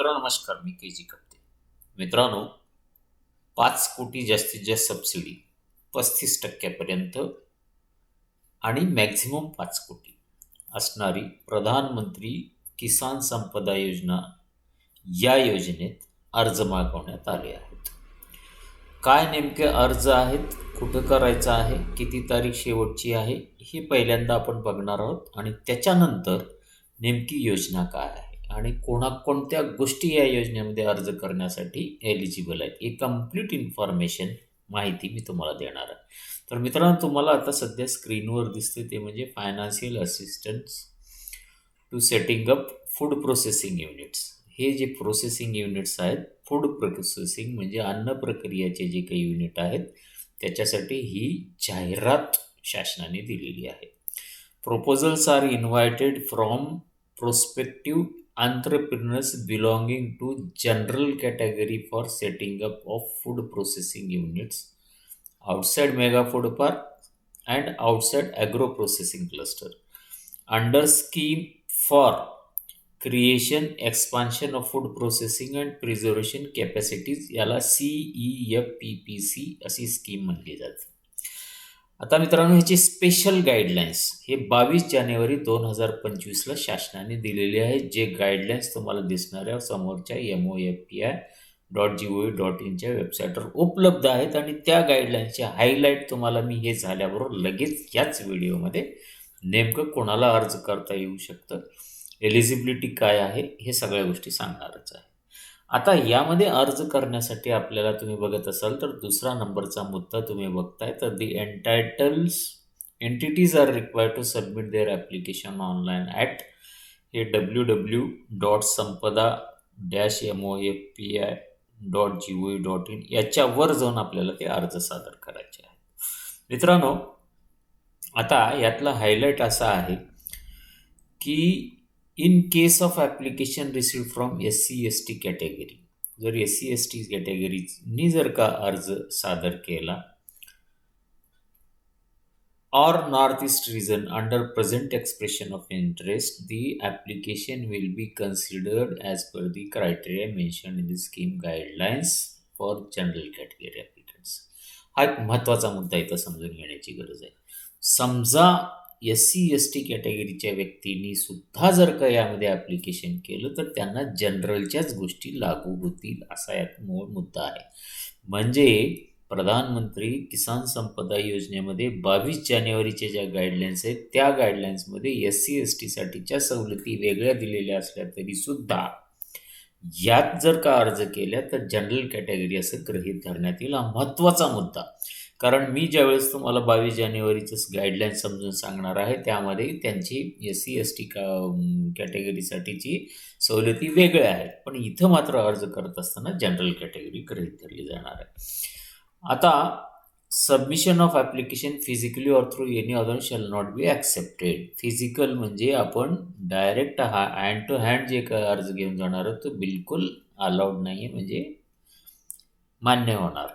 मित्रांनो नमस्कार मी के जी कप्ते. मित्रांनो पाच कोटी जास्तीत जास्त सबसिडी पस्तीस टक्क्यापर्यंत आणि मॅक्झिमम पाच कोटी असणारी प्रधानमंत्री किसान संपदा योजना या योजनेत अर्ज मागवण्यात आले आहेत. काय नेमके अर्ज आहेत कुठं करायचं आहे किती तारीख शेवटची आहे हे पहिल्यांदा आपण बघणार आहोत आणि त्याच्यानंतर नेमकी योजना काय आहे. आणि कोणाकोणत्या गोष्टी या योजनेमध्ये अर्ज करण्यासाठी एलिजिबल आहेत ही कंप्लीट इन्फॉर्मेशन माहिती मी तुम्हाला देणार आहे. तर मित्रांनो तुम्हाला आता सध्या स्क्रीनवर दिसते ते म्हणजे financial assistance to setting up food processing units हे जे प्रोसेसिंग युनिट्स आहेत फूड प्रोसेसिंग म्हणजे अन्न प्रक्रियाचे जे काही युनिट आहेत त्याच्यासाठी ही जाहिरात शासनाने दिलेली आहे. Proposals are invited from prospective entrepreneurs belonging to general category for setting up of food processing units outside mega food park and outside agro processing cluster under scheme for creation expansion of food processing and preservation capacities याला C E F P P C अशी scheme म्हणली जाते आता मित्रांनो ह्याचे special guidelines हे बावीस जानेवारी दोन हजार पंचवीसला शासनाने दिलेले आहेत जे गाईडलाईन्स तुम्हाला दिसणाऱ्या समोरच्या M O F P I dot G O dot इनच्या वेबसाईटवर उपलब्ध आहेत. आणि त्या गाईडलाईन्सचे हायलाईट तुम्हाला मी हे झाल्याबरोबर लगेच याच व्हिडिओमध्ये नेमकं कोणाला अर्ज करता येऊ शकतं? एलिजिबिलिटी काय आहे? हे सगळ्या गोष्टी सांगणारच आहे. आता यामध्ये अर्ज करण्यासाठी आपल्याला तुम्ही बघत असाल तर दुसरा नंबरचा मुद्दा तुम्ही बघताय. तर the entitles entities are required to submit their application online at हे W W dot Sampada dash M O F P I dot G O dot in याच्यावर जाऊन आपल्याला ते अर्ज सादर करायचे आहे मित्रांनो आता यातला हायलाईट असा आहे की in case of application receive from S C S T category जर एस सी एस टी कॅटेगरीनी जर का अर्ज सादर केला or northeast region under present expression of interest the application will be considered as per the criteria mentioned in the scheme guidelines for general category applicants हा एक महत्त्वाचा मुद्दा इथं समजून घेण्याची गरज आहे समजा एस सी एस टी कॅटेगरीच्या व्यक्तींनी सुद्धा जर का यामध्ये ॲप्लिकेशन केलं तर त्यांना जनरलच्याच गोष्टी लागू होतील असा यात मूळ मुद्दा आहे. म्हणजे प्रधानमंत्री किसान संपदा योजनेमध्ये बावीस जानेवारीच्या ज्या गाईडलाईन्स आहेत त्या गाईडलाईन्समध्ये एस सी एस टीसाठीच्या सवलती वेगळ्या दिलेल्या असल्या तरीसुद्धा यात जर का अर्ज केल्या तर जनरल कॅटेगरी असं गृहीत धरण्यात येईल. हा महत्त्वाचा मुद्दा. कारण मी ज्यावेळेस तुम्हाला बावीस जानेवारीचं गाईडलाईन समजून सांगणार आहे त्यामध्ये त्यांची एस सी एस टी का कॅटेगरीसाठीची सवलती वेगळ्या आहेत. पण इथं मात्र अर्ज करत असताना जनरल कॅटेगरी गृहीत धरली जाणार आहे. आता submission of application physically or through any other shall not be accepted physical म्हणजे आपण डायरेक्ट हा हँड टू हँड जे काय अर्ज घेऊन जाणार आहोत तो बिलकुल अलाउड नाही आहे म्हणजे मान्य होणार.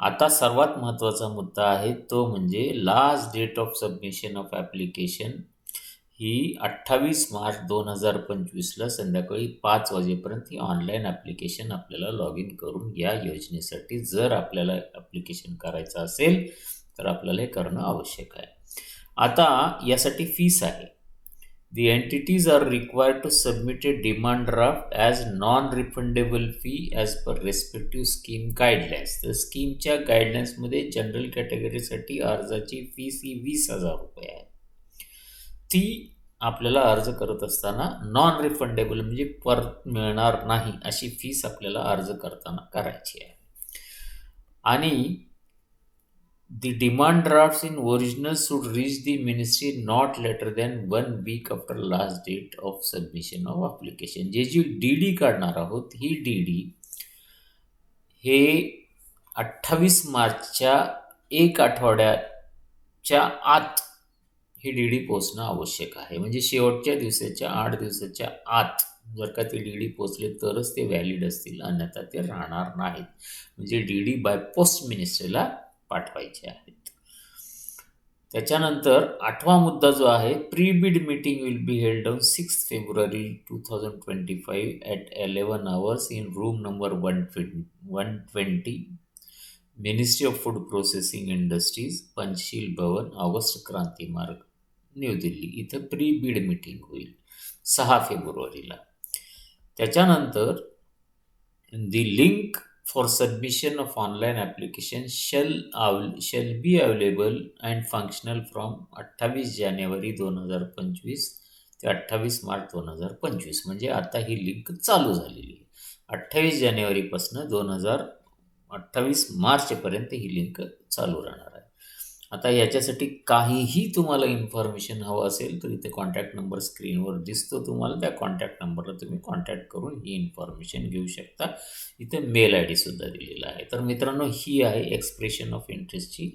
आता सर्वात महत्त्वाचा मुद्दा आहे तो म्हणजे last date of submission of application ही अठ्ठावीस मार्च दोन हजार पंचवीसला संध्याकाळी पाच वाजेपर्यंत ही ऑनलाईन ॲप्लिकेशन आपल्याला लॉग इन करून या योजनेसाठी जर आपल्याला ॲप्लिकेशन करायचं असेल तर आपल्याला हे करणं आवश्यक आहे. आता यासाठी फीस आहे. The entities are required to submit a demand draft as non refundable fee as per respective scheme guidelines तर स्कीमच्या गाईडलाईन्समध्ये जनरल कॅटेगरीसाठी अर्जाची फीस ही वीस हजार रुपये आहे. ती आपल्याला अर्ज करत असताना नॉन रिफंडेबल म्हणजे परत मिळणार नाही अशी फीस आपल्याला अर्ज करताना करायची आहे. आणि The demand drafts in original should reach the ministry not later than one week after last date of submission of application. जे जी डी डी काढणार आहोत ही डी डी हे अठ्ठावीस मार्चच्या एक आठवड्याच्या आत ही डी डी पोचणं आवश्यक आहे म्हणजे शेवटच्या दिवसाच्या आठ दिवसाच्या आत जर का ते डी डी पोचले तरच ते व्हॅलिड असतील अन्यथा ते राहणार नाहीत म्हणजे डी डी बाय पोस्ट मिनिस्ट्रीला पाठवायचे आहेत. त्याच्यानंतर आठवा मुद्दा जो आहे pre bid meeting will be held on six February two thousand twenty five at eleven hours in room number one twenty one twenty ministry of food processing industries Panchsheel Bhawan August Kranti Marg New Delhi इथं pre bid meeting होईल सहा फेब्रुवारीला. त्याच्यानंतर the link for submission of online application shall आव shall be available and functional from अठ्ठावीस जानेवारी दोन हजार पंचवीस ते अठ्ठावीस मार्च दोन हजार पंचवीस. म्हणजे आता ही लिंक चालू झालेली आहे. अठ्ठावीस जानेवारीपासून दोन हजार अठ्ठावीस मार्चपर्यंत ही लिंक चालू राहणार. आता याच्यासाठी काहीही तुम्हाला इन्फॉर्मेशन हवं असेल तर इथे कॉन्टॅक्ट नंबर स्क्रीनवर दिसतो तुम्हाला. त्या कॉन्टॅक्ट नंबरला तुम्ही कॉन्टॅक्ट करून ही इन्फॉर्मेशन घेऊ शकता. इथे मेल आय डीसुद्धा दिलेला आहे. तर मित्रांनो ही आहे एक्सप्रेशन ऑफ इंटरेस्टची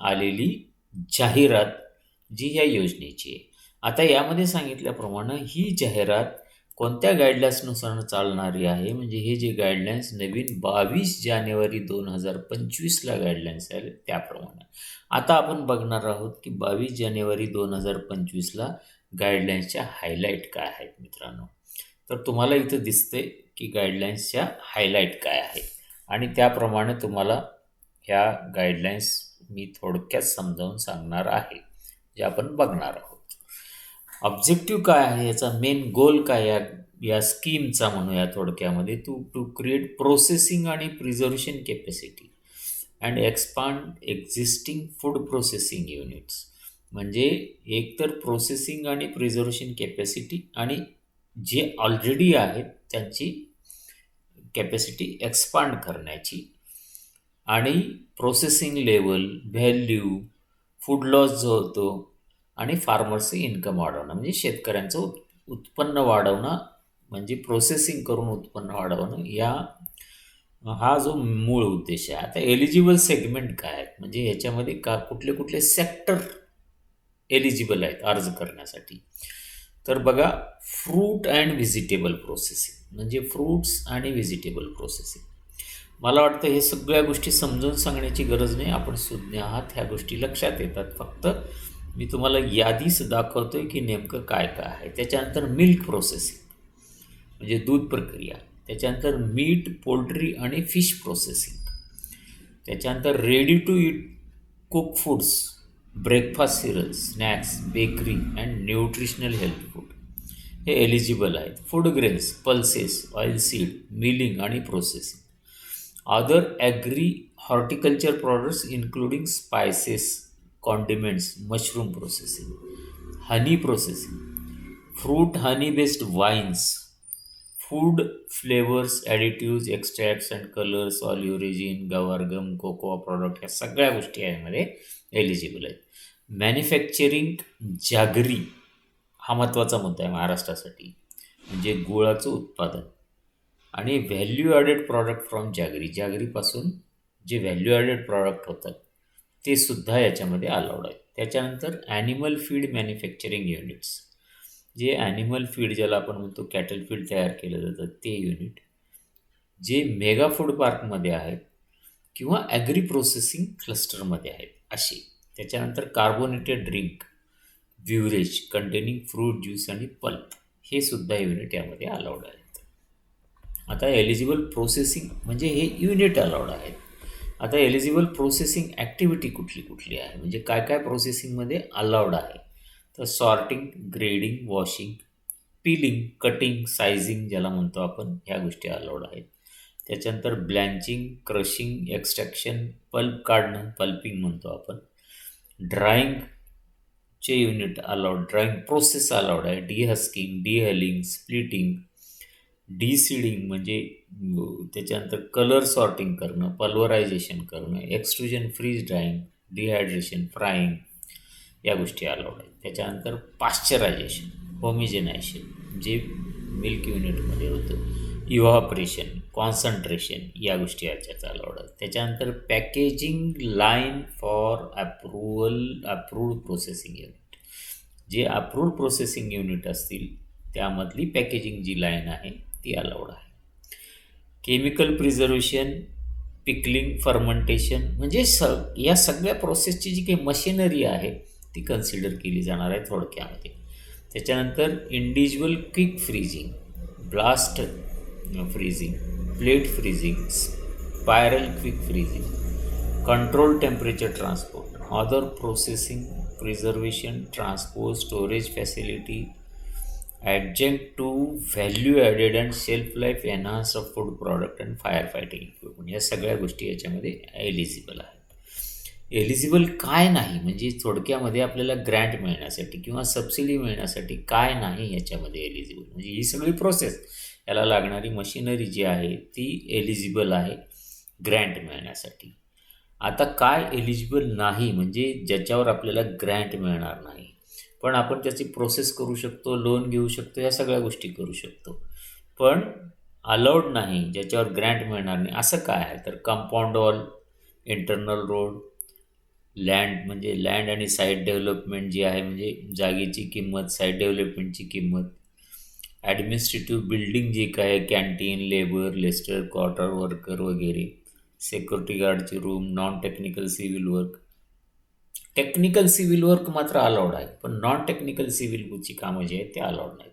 आलेली जाहिरात जी ह्या योजनेची आहे. आता यामध्ये सांगितल्याप्रमाणे ही जाहिरात कोणत्या गाईडलाईन्सनुसार चालणारी आहे? म्हणजे हे जे गाईडलाईन्स नवीन बावीस जानेवारी दोन हजार पंचवीसला गाईडलाईन्स आले त्याप्रमाणे. आता आपण बघणार आहोत की बावीस जानेवारी दोन हजार पंचवीसला गाईडलाईन्सच्या हायलाईट काय आहेत मित्रांनो? तर तुम्हाला इथं दिसते की गाईडलाईन्सच्या हायलाईट काय आहेत. आणि त्याप्रमाणे तुम्हाला ह्या गाईडलाईन्स मी थोडक्यात समजावून सांगणार आहे जे आपण बघणार आहोत. ऑब्जेक्टिव्ह काय आहे? याचा मेन गोल काय या या स्कीमचा म्हणूया थोडक्यामध्ये टू टू क्रिएट प्रोसेसिंग आणि preservation capacity and expand existing food processing units म्हणजे एकतर प्रोसेसिंग आणि प्रिझर्वेशन कॅपॅसिटी आणि जे ऑलरेडी आहेत त्यांची कॅपॅसिटी एक्सपांड करण्याची आणि processing level value food loss जो होतो आणि फार्मर्सचं इन्कम वाढवणं. म्हणजे शेतकऱ्यांचं उत् उत्पन्न वाढवणं म्हणजे प्रोसेसिंग करून उत्पन्न वाढवणं या हा जो मूळ उद्देश आहे. आता एलिजिबल सेगमेंट काय आहेत? म्हणजे ह्याच्यामध्ये का कुठले कुठले सेक्टर एलिजिबल आहेत अर्ज करण्यासाठी? तर बघा फ्रूट अँड व्हिजिटेबल प्रोसेसिंग म्हणजे फ्रूट्स आणि व्हिजिटेबल प्रोसेसिंग मला वाटतं हे सगळ्या गोष्टी समजून सांगण्याची गरज नाही. आपण सुज्ञ आहात ह्या गोष्टी लक्षात येतात फक्त. मी तुम्हाला यादीच दाखवतो आहे की नेमकं काय काय आहे. त्याच्यानंतर मिल्क प्रोसेसिंग म्हणजे दूध प्रक्रिया. त्याच्यानंतर मीट पोल्ट्री आणि फ़िश प्रोसेसिंग त्याच्यानंतर ready to eat cook foods breakfast cereal snacks bakery and nutritional health food हे एलिजिबल आहेत. Food grains pulses oil seed milling आणि processing other agri horticulture products including spices condiments mushroom processing honey processing fruit honey based wines food flavours additives extracts and colours all origin guar gum cocoa product ह्या सगळ्या गोष्टी यामध्ये eligible आहेत. Manufacturing जागरी हा महत्त्वाचा मुद्दा आहे महाराष्ट्रासाठी. म्हणजे गुळाचं उत्पादन. आणि value added product from jaggery जागरीपासून जे व्हॅल्यू ॲडेड प्रॉडक्ट होतात ते सुद्धा याच्यामध्ये अलाउड आहेत. त्याच्यानंतर ॲनिमल फीड मॅन्युफॅक्चरिंग युनिट्स जे ॲनिमल फीड ज्याला आपण म्हणतो कॅटल फीड तयार केलं जातं ते युनिट जे मेगा फूड पार्कमध्ये आहेत किंवा ॲग्री प्रोसेसिंग क्लस्टरमध्ये आहेत असे. त्याच्यानंतर carbonated drink beverage containing fruit juice आणि पल्प हे सुद्धा युनिट यामध्ये अलाउड आहेत. आता एलिजिबल प्रोसेसिंग म्हणजे हे युनिट अलाउड आहेत. आता एलिजिबल प्रोसेसिंग ॲक्टिव्हिटी कुठली कुठली आहे? म्हणजे काय काय प्रोसेसिंगमध्ये अलाउड आहे? तर sorting grading washing peeling cutting sizing ज्याला म्हणतो आपण ह्या गोष्टी अलाउड आहेत. त्याच्यानंतर ब्लँचिंग क्रशिंग एक्स्ट्रॅक्शन पल्प काढणं पल्पिंग म्हणतो आपण. ड्राईंगचे unit allowed drying process allowed आहे. Dehusking dehulling splitting deseeding म्हणजे त्याच्यानंतर कलर सॉर्टिंग करणं पल्वरायझेशन करणं extrusion freeze drying dehydration frying या गोष्टी अलाउड आहेत. त्याच्यानंतर पाश्चरायझेशन होमिजेनायझेशन जे मिल्क युनिटमध्ये होतं इव्हॉपरेशन कॉन्सन्ट्रेशन या गोष्टी याच्यात अलाउड आहेत. त्याच्यानंतर packaging line for approval approved processing unit जे अप्रूव्ड प्रोसेसिंग युनिट असतील त्यामधली पॅकेजिंग जी लाईन आहे ती अलाउड आहे. केमिकल प्रिझर्वेशन पिकलिंग फर्मंटेशन म्हणजे स या सगळ्या प्रोसेसची जी काही मशिनरी आहे, ती कन्सिडर केली जाणार आहे थोडक्यामध्ये. त्याच्यानंतर individual quick freezing blast freezing plate freezing spiral quick freezing control temperature transport other processing preservation transport storage facility adjunct to value added and shelf life enhance of food product and fire fighting equipment या सगळ्या गोष्टी याच्यामध्ये eligible आहेत. Eligible काय नाही म्हणजे थोडक्यामध्ये आपल्याला ग्रँट मिळण्यासाठी किंवा सबसिडी मिळण्यासाठी काय नाही याच्यामध्ये एलिजिबल म्हणजे ही सगळी प्रोसेस याला लागणारी मशिनरी जी आहे ती एलिजिबल आहे ग्रँट मिळण्यासाठी. आता काय एलिजिबल नाही म्हणजे ज्याच्यावर आपल्याला ग्रँट मिळणार नाही. पण आपण त्याची प्रोसेस करू शकतो लोन घेऊ शकतो या सगळ्या गोष्टी करू शकतो. पण अलाउड नाही ज्याच्यावर ग्रँट मिळणार नाही असं काय आहे? तर compound wall internal road land म्हणजे लँड आणि साईट डेव्हलपमेंट जी आहे म्हणजे जागेची किंमत साईट डेव्हलपमेंटची किंमत ॲडमिनिस्ट्रेटिव्ह बिल्डिंग जी काय canteen labour Lester quarter worker वगैरे security गार्डची room non technical civil work technical civil work मात्र अलाउड आहे. पण नॉन टेक्निकल सिव्हिलची कामं जी आहेत ते अलाउड नाहीत.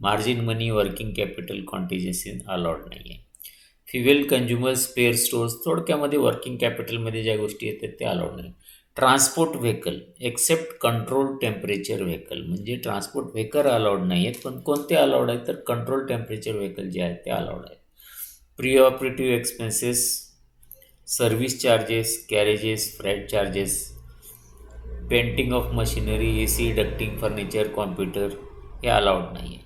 Margin money working capital contingency allowed नाही आहे फिवेल कन्झ्युमर स्पेअर स्टोर्स थोडक्यामध्ये वर्किंग कॅपिटलमध्ये ज्या गोष्टी येतात ते अलाउड नाही transport vehicle except control temperature vehicle म्हणजे ट्रान्सपोर्ट व्हेकल अलाउड नाही आहेत पण कोणते अलाउड आहेत? तर कंट्रोल टेम्परेचर व्हेकल जे आहेत ते अलाउड आहेत. Pre operative expenses service charges carriages freight charges painting of machinery A C ducting, furniture, computer हे अलाउड नाही आहे.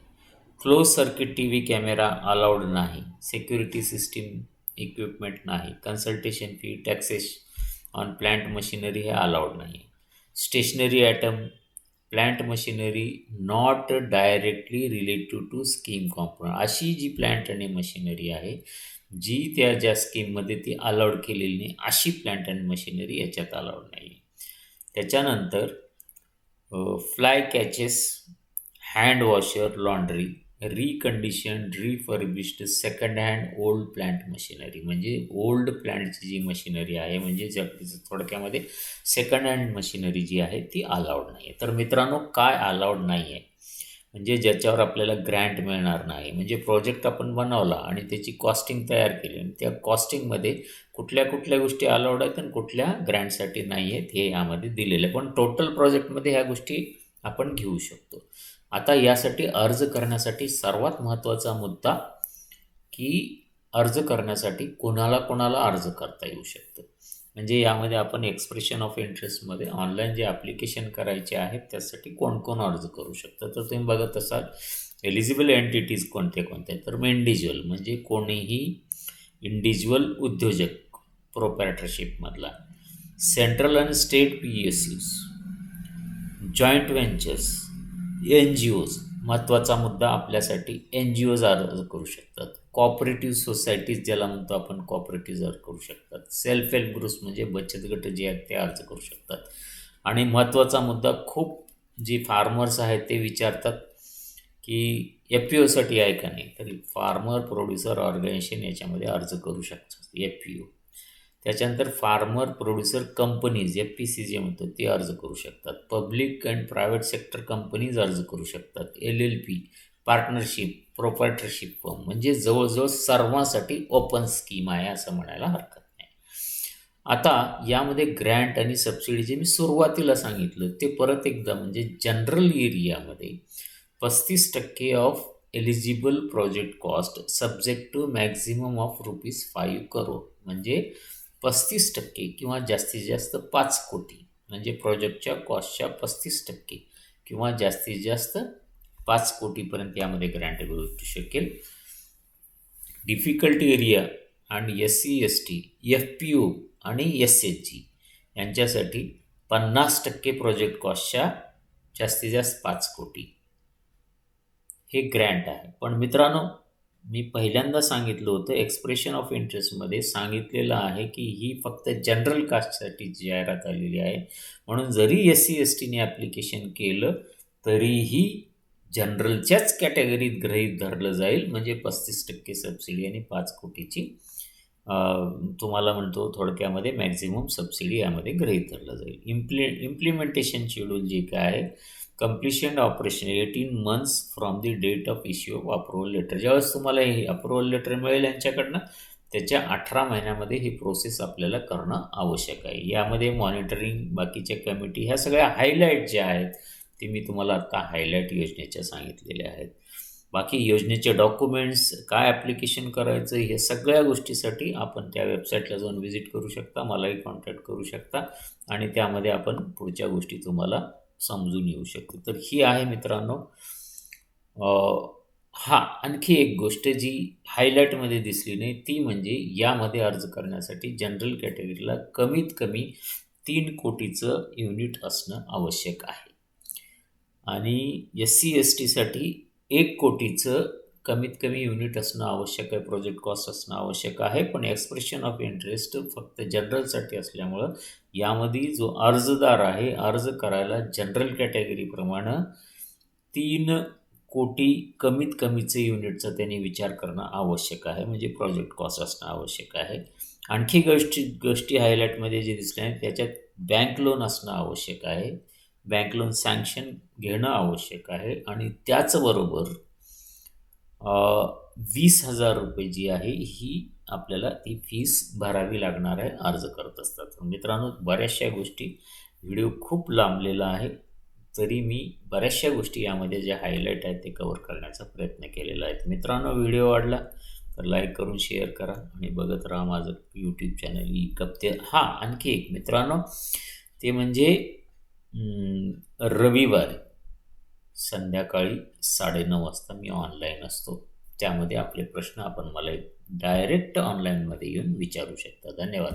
Close circuit T V camera allowed नाही. सिक्युरिटी सिस्टीम, इक्विपमेंट नाही. Consultation fee, taxes on plant machinery हे allowed नाही stationery item plant machinery not directly relative to scheme component. अशी जी plant आणि मशिनरी आहे, जी त्या ज्या स्कीममध्ये ती अलाउड केलेली नाही, अशी प्लांट अँड मशिनरी याच्यात अलाउड नाही त्याच्यानंतर fly catches hand washer laundry recondition refurbished second hand old plant machinery म्हणजे ओल्ड प्लांटची जी मशिनरी आहे म्हणजे ज्या थोडक्यामध्ये सेकंड हँड मशिनरी जी आहे ती अलाउड नाही आहे तर मित्रांनो काय अलाउड नाही आहे म्हणजे ज्याच्यावर आपल्याला ग्रँट मिळणार नाही. म्हणजे प्रोजेक्ट आपण बनवला आणि त्याची कॉस्टिंग तयार केली आणि त्या कॉस्टिंगमध्ये कुठल्या कुठल्या गोष्टी अलाउड आहेत आणि कुठल्या ग्रँटसाठी नाही आहेत हे यामध्ये दिलेलं आहे. पण टोटल प्रोजेक्टमध्ये ह्या गोष्टी आपण घेऊ शकतो. आता यासाठी अर्ज करण्यासाठी सर्वात महत्त्वाचा मुद्दा की अर्ज करण्यासाठी कोणाला कोणाला अर्ज करता येऊ शकतं? म्हणजे यामध्ये आपण एक्सप्रेशन ऑफ इंटरेस्टमध्ये ऑनलाईन जे ॲप्लिकेशन करायचे आहेत त्यासाठी कोण कोण अर्ज करू शकतं? तर तुम्ही बघत असाल एलिजिबल एंटिटीज कोणत्या कोणत्या तर मग इंडिज्युअल म्हणजे कोणीही इंडिव्हिज्युअल उद्योजक प्रोपॅटरशिपमधला सेंट्रल आणि state P S Us joint ventures N G Os महत्त्वाचा मुद्दा आपल्यासाठी एन जी ओज अर्ज करू शकतात. कॉपरेटिव्ह सोसायटीज ज्याला म्हणतो आपण कॉपरेटिव्ह अर्ज करू शकतात. सेल्फ हेल्प ग्रुप्स म्हणजे बचत गट जे आहेत ते अर्ज करू शकतात. आणि महत्त्वाचा मुद्दा खूप जी फार्मर्स आहेत ते विचारतात की एफ पी ओसाठी आहे का नाही? तरी फार्मर प्रोड्युसर ऑर्गनायझेशन याच्यामध्ये अर्ज करू शकतात. एफ पी ओ त्याच्यानंतर farmer producer companies F P C जे म्हणतो ते अर्ज करू शकतात. Public and private sector companies अर्ज करू शकतात. L L P partnership proprietorship firm म्हणजे जवळजवळ सर्वांसाठी ओपन स्कीम आहे असं म्हणायला हरकत नाही. आता यामध्ये ग्रँट आणि सबसिडी जे मी सुरुवातीला सांगितलं ते परत एकदा म्हणजे जनरल एरियामध्ये पस्तीस टक्के of eligible project cost subject to maximum of rupees five crore म्हणजे पस्तीस टक्के किंवा जास्तीत जास्त पाच कोटी. म्हणजे प्रोजेक्टच्या कॉस्टच्या पस्तीस टक्के किंवा जास्तीत जास्त पाच कोटीपर्यंत यामध्ये ग्रँट भेटू शकेल. डिफिकल्टी एरिया आणि S C S T F P O आणि एस एच जी यांच्यासाठी पन्नास टक्के प्रोजेक्ट कॉस्टच्या जास्तीत जास्त पाच कोटी हे ग्रँट आहे. पण मित्रांनो मी पहिल्यांदा सांगितलं होतं एक्सप्रेशन ऑफ इंटरेस्टमध्ये सांगितलेलं आहे की ही फक्त जनरल कास्टसाठी जाहिरात आलेली आहे. म्हणून जरी एस सी एस टीने ॲप्लिकेशन केलं तरीही जनरलच्याच कॅटेगरीत ग्रहीत धरलं जाईल. म्हणजे पस्तीस टक्के सबसिडी आणि पाच कोटीची तुम्हाला म्हणतो थोडक्यामध्ये मॅक्झिमम सबसिडी यामध्ये ग्रहीत धरलं जाईल. इम्प्लि इम्प्लिमेंटेशन शेड्यूल जे काय आहे completion operation eighteen months from the date of issue of approval letter ज्यावेळेस तुम्हाला हे अप्रुव्हल लेटर मिळेल यांच्याकडनं त्याच्या अठरा महिन्यामध्ये ही प्रोसेस आपल्याला करणं आवश्यक आहे. यामध्ये मॉनिटरिंग बाकीच्या कमिटी ह्या सगळ्या हायलाईट ज्या आहेत ते मी तुम्हाला आत्ता हायलाईट योजनेच्या सांगितलेल्या आहेत. बाकी योजनेचे डॉक्युमेंट्स काय ॲप्लिकेशन करायचं हे सगळ्या गोष्टीसाठी आपण त्या वेबसाईटला जाऊन व्हिजिट करू शकता मलाही कॉन्टॅक्ट करू शकता आणि त्यामध्ये आपण पुढच्या गोष्टी तुम्हाला समजून येऊ शकते. तर ही आहे मित्रांनो हां आणखी एक गोष्ट जी हायलाईटमध्ये दिसली नाही ती म्हणजे यामध्ये अर्ज करण्यासाठी जनरल कॅटेगरीला कमीत कमी तीन कोटीचं युनिट असणं आवश्यक आहे. आणि एस सी एस टीसाठी एक कोटीचं कमीत कमी युनिट असणं आवश्यक आहे प्रोजेक्ट कॉस्ट असणं आवश्यक आहे पण एक्सप्रेशन ऑफ इंटरेस्ट फक्त जनरलसाठी असल्यामुळं यामध्ये जो अर्जदार आहे अर्ज करायला जनरल कॅटेगरीप्रमाणे तीन कोटी कमीत कमीचं युनिटचा त्यांनी विचार करणं आवश्यक आहे म्हणजे प्रोजेक्ट कॉस्ट असणं आवश्यक आहे. आणखी गोष्टी गोष्टी हायलाईटमध्ये जे दिसल्या आहेत त्याच्यात बँक लोन असणं आवश्यक आहे. बँक लोन सँक्शन घेणं आवश्यक आहे आणि त्याचबरोबर वीस हजार रुपये जी आहे ही आपल्याला ती फीस भरावी लागणार आहे अर्ज करत असतात. मित्रांनो बऱ्याचशा गोष्टी व्हिडिओ खूप लांबलेला आहे. तरी मी बऱ्याचशा गोष्टी यामध्ये ज्या हायलाईट आहेत ते कवर करण्याचा प्रयत्न केलेला आहे. मित्रांनो व्हिडिओ आवडला तर लाईक करून शेअर करा. आणि बघत राहा माझं यूट्यूब चॅनल ई कप्ते. हां आणखी एक मित्रांनो ते म्हणजे रविवारी. संध्याकाळी साडेनऊ वाजता मी ऑनलाईन असतो. त्यामध्ये आपले प्रश्न आपण मला डायरेक्ट ऑनलाईनमध्ये येऊन विचारू शकता. धन्यवाद.